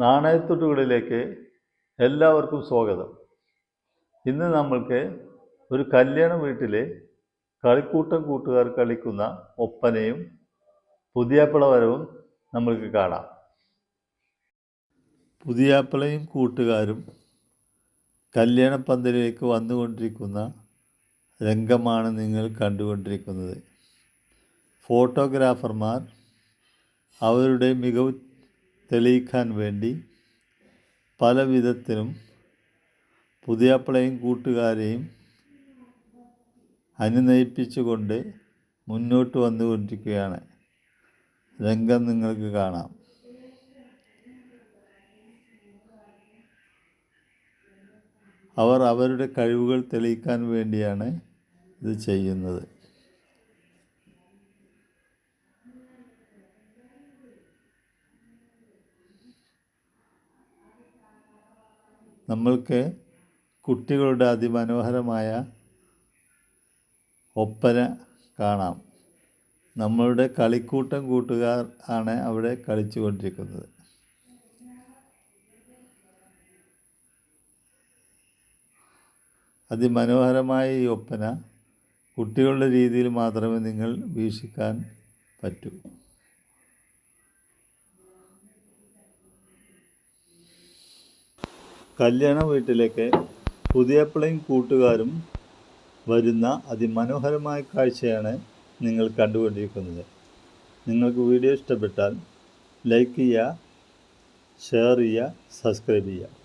നാണയത്തുട്ടുകളിലേക്ക് എല്ലാവർക്കും സ്വാഗതം. ഇന്ന് നമ്മൾക്ക് ഒരു കല്യാണ വീട്ടിലെ കളിക്കൂട്ടം കൂട്ടുകാർ കളിക്കുന്ന ഒപ്പനയും പുതിയാപ്പിളവരവും നമ്മൾക്ക് കാണാം. പുതിയാപ്പിളയും കൂട്ടുകാരും കല്യാണപ്പന്തലിലേക്ക് വന്നുകൊണ്ടിരിക്കുന്ന രംഗമാണ് നിങ്ങൾ കണ്ടുകൊണ്ടിരിക്കുന്നത്. ഫോട്ടോഗ്രാഫർമാർ അവരുടെ മികവ് തെളിയിക്കാൻ വേണ്ടി പല വിധത്തിലും പുതിയാപ്പിളയും കൂട്ടുകാരെയും അനുനയിപ്പിച്ചുകൊണ്ട് മുന്നോട്ട് വന്നുകൊണ്ടിരിക്കുകയാണ്. രംഗം നിങ്ങൾക്ക് കാണാം. അവർ അവരുടെ കഴിവുകൾ തെളിയിക്കാൻ വേണ്ടിയാണ് ഇത് ചെയ്യുന്നത്. നമ്മൾക്ക് കുട്ടികളുടെ അതിമനോഹരമായ ഒപ്പന കാണാം. നമ്മളുടെ കളിക്കൂട്ടം കൂട്ടുകാർ ആണ് അവിടെ കളിച്ചുകൊണ്ടിരിക്കുന്നത്. അതിമനോഹരമായ ഈ ഒപ്പന കുട്ടികളുടെ രീതിയിൽ മാത്രമേ നിങ്ങൾ വീക്ഷിക്കാൻ പറ്റൂ. കല്യാണ വീട്ടിലേക്ക് പുതിയപ്പിളയും കൂട്ടുകാരും വരുന്ന അതിമനോഹരമായ കാഴ്ചയാണ് നിങ്ങൾ കണ്ടുകൊണ്ടിരിക്കുന്നത്. നിങ്ങൾക്ക് വീഡിയോ ഇഷ്ടപ്പെട്ടാൽ ലൈക്ക് ചെയ്യുക ഷെയർ ചെയ്യുക സബ്സ്ക്രൈബ് ചെയ്യുക.